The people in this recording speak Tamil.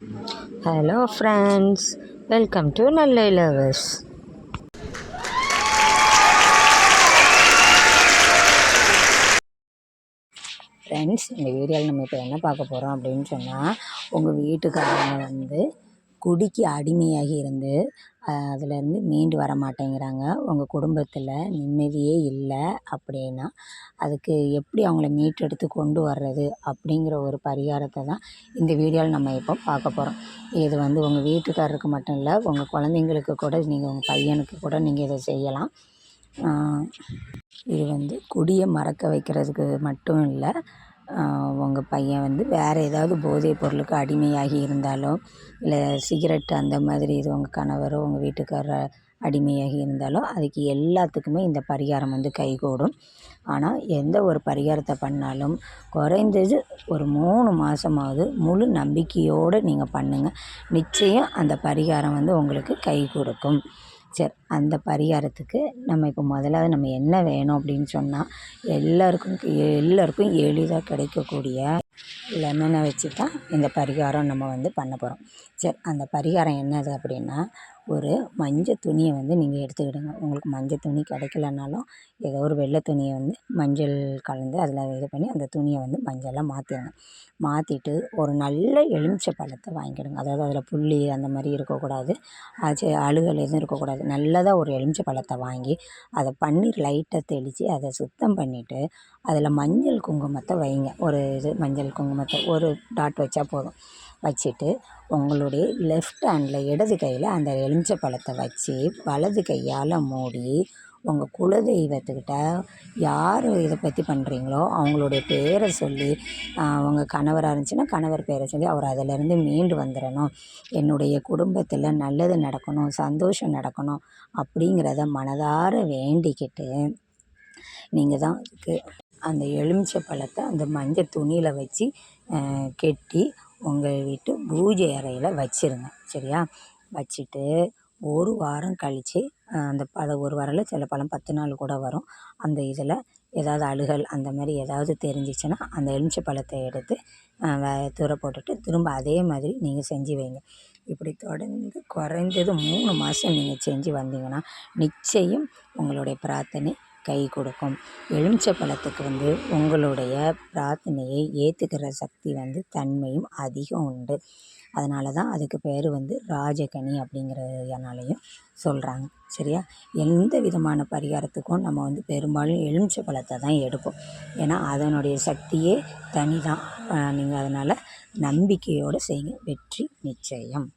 ஹலோ ஃப்ரெண்ட்ஸ் வெல்கம் டு நல்ல லவர்ஸ் ஃப்ரெண்ட்ஸ் இந்த வீடியோவில் நம்ம இப்போ என்ன பார்க்க போகிறோம் அப்படின்னு சொன்னால் உங்கள் வீட்டுக்காரங்க வந்து குடிக்கு அடிமையாகி இருந்து அதுலேருந்து மீண்டு வர மாட்டேங்கிறாங்க. உங்கள் குடும்பத்தில் நிம்மதியே இல்லை அப்படின்னா அதுக்கு எப்படி அவங்கள மீட்டெடுத்து கொண்டு வர்றது அப்படிங்கிற ஒரு பரிகாரத்தை தான் இந்த வீடியோவில் நம்ம இப்போ பார்க்க போகிறோம் இது வந்து உங்கள் வீட்டுக்காரருக்கு மட்டும் இல்லை உங்கள் குழந்தைங்களுக்கு கூட நீங்கள் உங்கள் பையனுக்கு கூட நீங்கள் இதை செய்யலாம். இது வந்து குடியை மறக்க வைக்கிறதுக்கு மட்டும் இல்லை உங்கள் பையன் வந்து வேறு ஏதாவது போதைப் பொருளுக்கு அடிமையாகி இருந்தாலோ இல்லை சிகரெட் அந்த மாதிரி இது உங்கள் கணவரோ உங்கள் வீட்டுக்காரர் அடிமையாகி இருந்தாலோ அதுக்கு எல்லாத்துக்குமே இந்த பரிகாரம் வந்து கைகூடும். ஆனால் எந்த ஒரு பரிகாரத்தை பண்ணாலும் குறைந்தது ஒரு மூணு மாதமாவது முழு நம்பிக்கையோடு நீங்கள் பண்ணுங்கள் நிச்சயம் அந்த பரிகாரம் வந்து உங்களுக்கு கை கொடுக்கும் சரி அந்த பரிகாரத்துக்கு நம்ம இப்போ முதலாவது நம்ம என்ன வேணும் அப்படின்னு சொன்னால் எல்லாருக்கும் எல்லாருக்கும் எளிதாக கிடைக்கக்கூடிய லெமனை வச்சு தான் இந்த பரிகாரம் நம்ம வந்து பண்ண போகிறோம் சரி அந்த பரிகாரம் என்னது அப்படின்னா ஒரு மஞ்சள் துணியை வந்து நீங்கள் எடுத்துக்கிடுங்க உங்களுக்கு மஞ்சள் துணி கிடைக்கலனாலும் ஏதோ ஒரு வெள்ளை துணியை வந்து மஞ்சள் கலந்து அதில் இது பண்ணி அந்த துணியை வந்து மஞ்சளாக மாற்றிடுங்க மாற்றிட்டு ஒரு நல்ல எலுமிச்சை பழத்தை வாங்கிக்கிடுங்க அதாவது அதில் புள்ளி அந்த மாதிரி இருக்கக்கூடாது. அது அழுகல் எதுவும் இருக்கக்கூடாது. நல்லதாக ஒரு எலுமிச்சை பழத்தை வாங்கி அதை பன்னீர் லைட்டாக தெளித்து அதை சுத்தம் பண்ணிவிட்டு அதில் மஞ்சள் குங்குமத்தை வைங்க. ஒரு இது மஞ்சள் குங்குமத்தை ஒரு டாட் வச்சா போதும். வச்சுட்டு உங்களுடைய லெஃப்ட் ஹேண்டில் இடது கையில் அந்த எலுமிச்சை பழத்தை வச்சு வலது கையால் மூடி உங்கள் குலதெய்வத்துக்கிட்ட யார் இதை பற்றி பண்ணுறீங்களோ அவங்களுடைய பேரை சொல்லி அவங்க கணவராக இருந்துச்சுன்னா கணவர் பேரை சொல்லி அவர் அதிலேருந்து மீண்டு வந்துடணும் என்னுடைய குடும்பத்தில் நல்லது நடக்கணும் சந்தோஷம் நடக்கணும் அப்படிங்கிறத மனதார வேண்டிக்கிட்டு நீங்கள் தான் அந்த எலுமிச்சை பழத்தை அந்த மஞ்சள் துணியில் வச்சு கெட்டி உங்கள் வீட்டு பூஜை அறையில் வச்சுருங்க சரியா? வச்சுட்டு ஒரு வாரம் கழித்து அந்த அது ஒரு வாரம் இல்லை சில பழம் பத்து நாள் கூட வரும். அந்த இதில் ஏதாவது அழுகல் அந்த மாதிரி ஏதாவது தெரிஞ்சிச்சுன்னா அந்த எலுமிச்சை பழத்தை எடுத்து தூர போட்டுட்டு திரும்ப அதே மாதிரி நீங்கள் செஞ்சு வைங்க. இப்படி தொடர்ந்து குறைந்தது மூணு மாதம் நீங்கள் செஞ்சு வந்தீங்கன்னா நிச்சயம் உங்களுடைய பிரார்த்தனை கை கொடுக்கும். எலுமிச்சை பழத்துக்கு வந்து உங்களுடைய பிரார்த்தனையை ஏற்றுக்கிற சக்தி வந்து தன்மையும் அதிகம் உண்டு. அதனால தான் அதுக்கு பேர் வந்து ராஜகனி அப்படிங்கிறதுனாலையும் சொல்கிறாங்க சரியா? எந்த விதமான பரிகாரத்துக்கும் நம்ம வந்து பெரும்பாலும் எலுமிச்சை பழத்தை தான் எடுப்போம். ஏன்னா அதனுடைய சக்தியே தனி தான் நீங்கள் அதனால் நம்பிக்கையோடு செய்யுங்க. வெற்றி நிச்சயம்.